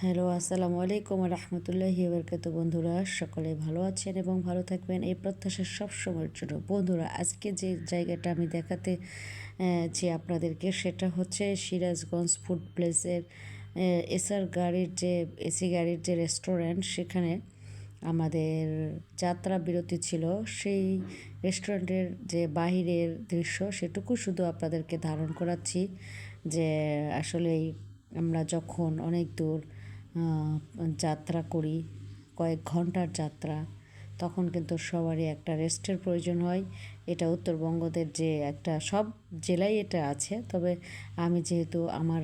Hello, আসসালামু আলাইকুম রহমতুল্লাহি বরকাত বন্ধুরা, সকলে ভালো আছেন এবং ভালো থাকবেন। এই প্রত্যাশা সব সময়ের জন্য। বন্ধুরা, আজকে যে জায়গাটা আমি দেখাতে যে আপনাদেরকে, সেটা হচ্ছে সিরাজগঞ্জ ফুড প্লেসের এসআর গাড়ির যে, এসি গাড়ির যে রেস্টুরেন্ট, সেখানে আমাদের যাত্রা বিরতি ছিল। সেই রেস্টুরেন্টের যে বাহিরের দৃশ্য, সেটুকু শুধু আপনাদেরকে ধারণ করাচ্ছি যে, আসলেই আমরা যখন অনেক দূর যাত্রা করি, কয়েক ঘণ্টার যাত্রা, তখন কিন্তু সবারই একটা রেস্টের প্রয়োজন হয়। এটা উত্তরবঙ্গদের যে একটা, সব জেলায় এটা আছে। তবে আমি যেহেতু আমার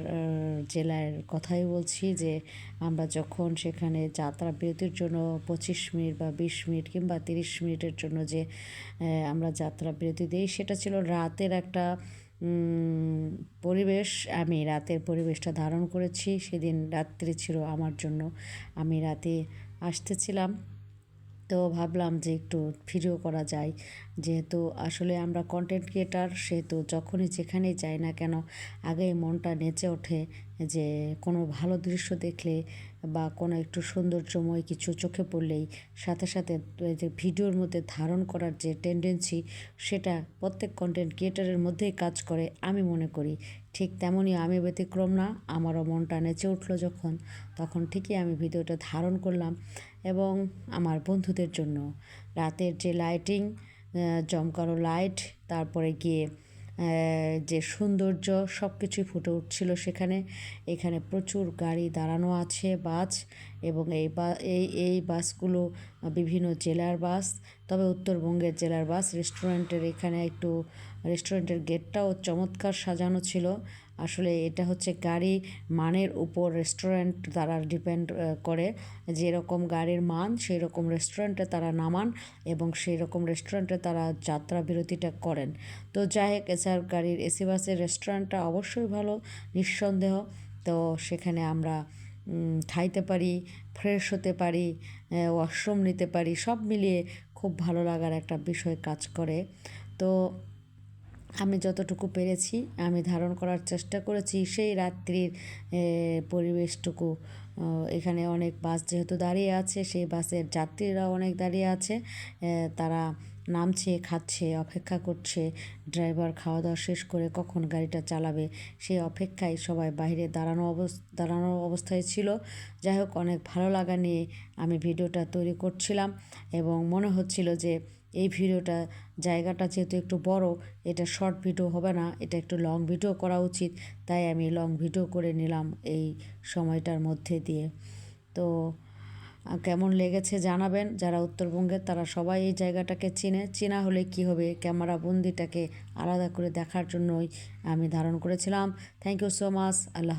জেলার কথাই বলছি যে আমরা যখন সেখানে যাত্রা বিরতির জন্য পঁচিশ মিনিট বা বিশ মিনিট কিংবা তিরিশ মিনিটের জন্য যে আমরা যাত্রা বিরতি দিই, সেটা ছিল রাতের একটা পরিবেশ, আমি রাতের পরিবেশটা ধারণ করেছি। সেদিন রাত্রি ছিল আমার জন্য। আমি রাতে আসতেছিলাম। তো ভাবলাম যে একটু ভিডিও করা যায়। যেহেতু আসলে আমরা কন্টেন্ট ক্রিয়েটার সেহেতু যখনই যেখানেই যাই না কেন, আগেই মনটা নেচে ওঠে যে কোনো ভালো দৃশ্য দেখলে বা কোনো একটু সৌন্দর্যময় কিছু চোখে পড়লেই সাথে সাথে যে ভিডিওর মধ্যে ধারণ করার যে টেন্ডেন্সি সেটা প্রত্যেক কন্টেন্ট ক্রিয়েটারের মধ্যেই কাজ করে আমি মনে করি। ঠিক তেমনই আমি ব্যতিক্রম না, আমারও মনটা নেচে উঠল যখন, তখন ঠিকই আমি ভিডিওটা ধারণ করলাম এবং আমার বন্ধুদের জন্য। রাতের যে লাইটিং জমকালো লাইট তারপরে গিয়ে যে সৌন্দর্য সব কিছুই ফুটে উঠছিল সেখানে। এখানে প্রচুর গাড়ি দাঁড়ানো আছে, বাস, এবং এই বা, এই এই বাসগুলো বিভিন্ন জেলার বাস, তবে উত্তরবঙ্গের জেলার বাস। রেস্টুরেন্টের এখানে একটু রেস্টুরেন্টের গেটটাও চমৎকার সাজানো ছিল। আসলে এটা হচ্ছে গাড়ি মানের উপর রেস্টুরেন্ট তারা ডিপেন্ড করে। যেরকম গাড়ির মান সেই রকম রেস্টুরেন্টে তারা নামান এবং সেই রকম রেস্টুরেন্টে তারা যাত্রা বিরতিটা করেন। তো যাই হোক, এছাড়া গাড়ির এসি বাসের রেস্টুরেন্টটা অবশ্যই ভালো, নিঃসন্দেহ। তো সেখানে আমরা খাইতে পারি, ফ্রেশ হতে পারি ওয়াশরুম নিতে পারি, সব মিলিয়ে খুব ভালো লাগার একটা বিষয় কাজ করে। তো আমি যতটুকু পেরেছি, আমি ধারণ করার চেষ্টা করেছি। সেই রাত্রির পরিবেশটুকু এখানে অনেক বাস যেহেতু দাঁড়িয়ে আছে, সেই বাসের যাত্রীরাও অনেক দাঁড়িয়ে আছে। তারা নামছে, খাচ্ছে, অপেক্ষা করছে, ড্রাইভার খাওয়া দাওয়া শেষ করে কখন গাড়িটা চালাবে? সেই অপেক্ষায় সবাই বাইরে দাঁড়ানো অবস্থা দাঁড়ানো অবস্থায় ছিল। যাই হোক, অনেক ভালো লাগা নিয়ে আমি ভিডিওটা তৈরি করছিলাম এবং মনে হচ্ছিল যে এই ভিডিওটা জায়গাটা যেহেতু একটু বড়, এটা শর্ট ভিডিও হবে না, এটা একটু লং ভিডিও করা উচিত। তাই আমি লং ভিডিও করে নিলাম এই সময়টার মধ্যে দিয়ে। তো কেমন লেগেছে জানাবেন। যারা উত্তরবঙ্গের তারা সবাই এই জায়গাটাকে চিনে। চেনা হলে কি হবে? ক্যামেরা বন্দিটাকে আলাদা করে দেখার জন্যই আমি ধারণ করেছিলাম। Thank you so much Allah